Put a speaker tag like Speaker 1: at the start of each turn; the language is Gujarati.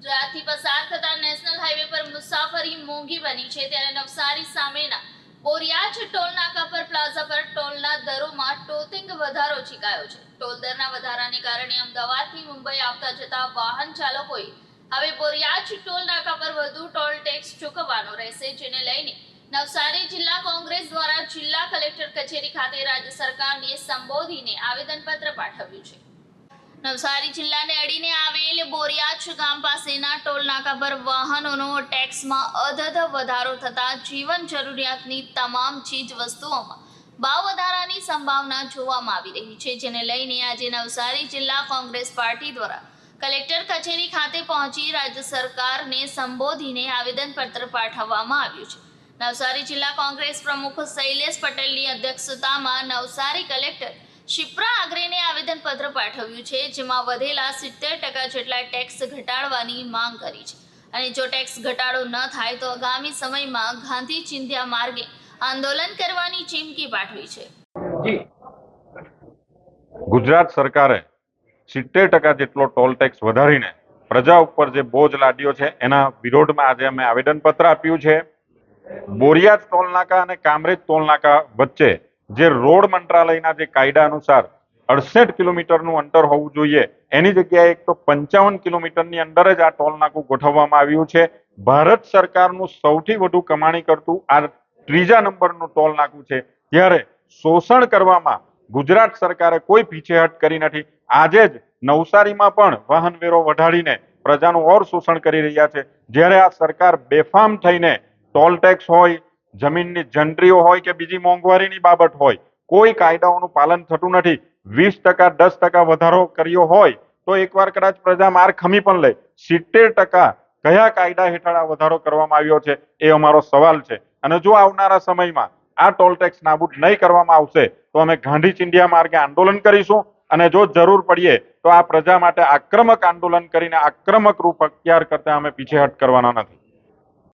Speaker 1: ગુજરાતથી પસાર થતા નેશનલ હાઈવે પર મુસાફરી મોંઘી બની છે ત્યારે નવસારી સામેના બોરિયાજ ટોલ નાકા પર, પ્લાઝા પર ટોલના દરોમાં ટોતિંગ વધારો છીકાયો છે. ટોલ દરના વધારાને કારણે અમદાવાદથી મુંબઈ આવતા જતા વાહન ચાલકોએ હવે બોરિયાજ ટોલ નાકા પર વધુ ટોલ ટેક્સ ચૂકવવાનો રહેશે, જેને લઈને નવસારી જિલ્લા કોંગ્રેસ દ્વારા જિલ્લા કલેક્ટર કચેરી ખાતે રાજ્ય સરકારને સંબોધીને આવેદનપત્ર પાઠવ્યું છે. નવસારી જિલ્લાને અડીને આવેલ બોરિયાચ ગામ પાસેના ટોલનાકા પર વાહનોનો ટેક્સમાં અધધ વધારો થતા જીવન જરૂરિયાતની તમામ ચીજ વસ્તુઓમાં ભાવ વધારાની સંભાવના જોવામાં આવી રહી છે, જેને લઈને આજે નવસારી જિલ્લા કોંગ્રેસ પાર્ટી દ્વારા કલેક્ટર કચેરી ખાતે પહોંચી રાજ્ય સરકારને સંબોધીને આવેદનપત્ર પાઠવવામાં આવ્યું છે. નવસારી જિલ્લા કોંગ્રેસ પ્રમુખ શૈલેષ પટેલની અધ્યક્ષતામાં નવસારી કલેક્ટર શિપ્રા આગ્રેને આવેદનપત્ર પાઠવ્યું છે જેમાં વધેલા સિત્તેર ટકા જેટલા ટેક્સ ઘટાડવાની માંગ કરી છે. અને જો ટેક્સ ઘટાડો ન થાય તો આગામી સમયમાં ગાંધી ચિંધ્યા માર્ગે આંદોલન કરવાની ચીમકી પાઠવી છે.
Speaker 2: ગુજરાત સરકારે સિત્તેર ટકા જેટલો ટોલ ટેક્સ વધારીને પ્રજા ઉપર જે બોજ લાદ્યો છે એના વિરોધમાં આજે અમે આવેદનપત્ર આપ્યું છે. બોરિયાજ ટોલ નાકા અને કામરેજ ટોલ નાકા વચ્ચે જે રોડ મંત્રાલયના જે કાયદા અનુસાર અડસઠ કિલોમીટરનું અંતર હોવું જોઈએ, એની જગ્યાએ એક તો પંચાવન કિલોમીટરની અંદર જ આ ટોલ નાકું ગોઠવવામાં આવ્યું છે. ભારત સરકારનું સૌથી વધુ કમાણી કરતું આ ત્રીજા નંબરનું ટોલ નાકું છે. ત્યારે શોષણ કરવામાં ગુજરાત સરકારે કોઈ પીછેહટ કરી નથી. આજે જ નવસારીમાં પણ વાહન વેરો વધારીને પ્રજાનું ઓર શોષણ કરી રહ્યા છે. જ્યારે આ સરકાર બેફામ થઈને ટોલ ટેક્સ હોય જમીનની જંડરીઓ હોય કે બીજી મોંઘવારીની બાબત હોય, કોઈ કાયદાઓનું પાલન થતું નથી. વીસ ટકા, દસ ટકા વધારો કર્યો હોય, તો એકવાર કદાચ પ્રજા માર ખમી પણ લે. સિત્તેર ટકા કયા કાયદા હેઠળ આ વધારો કરવામાં આવ્યો છે એ અમારો સવાલ છે. અને જો આવનારા સમયમાં આ ટોલ ટેક્સ નાબૂદ નહીં કરવામાં આવશે, તો અમે ગાંધી ચિંડિયા માર્ગે આંદોલન કરીશું. અને જો જરૂર પડીએ, તો આ પ્રજા માટે આક્રમક આંદોલન કરીને આક્રમક રૂપ અખ્તિયાર કરતા અમે પીછેહટ કરવાના નથી.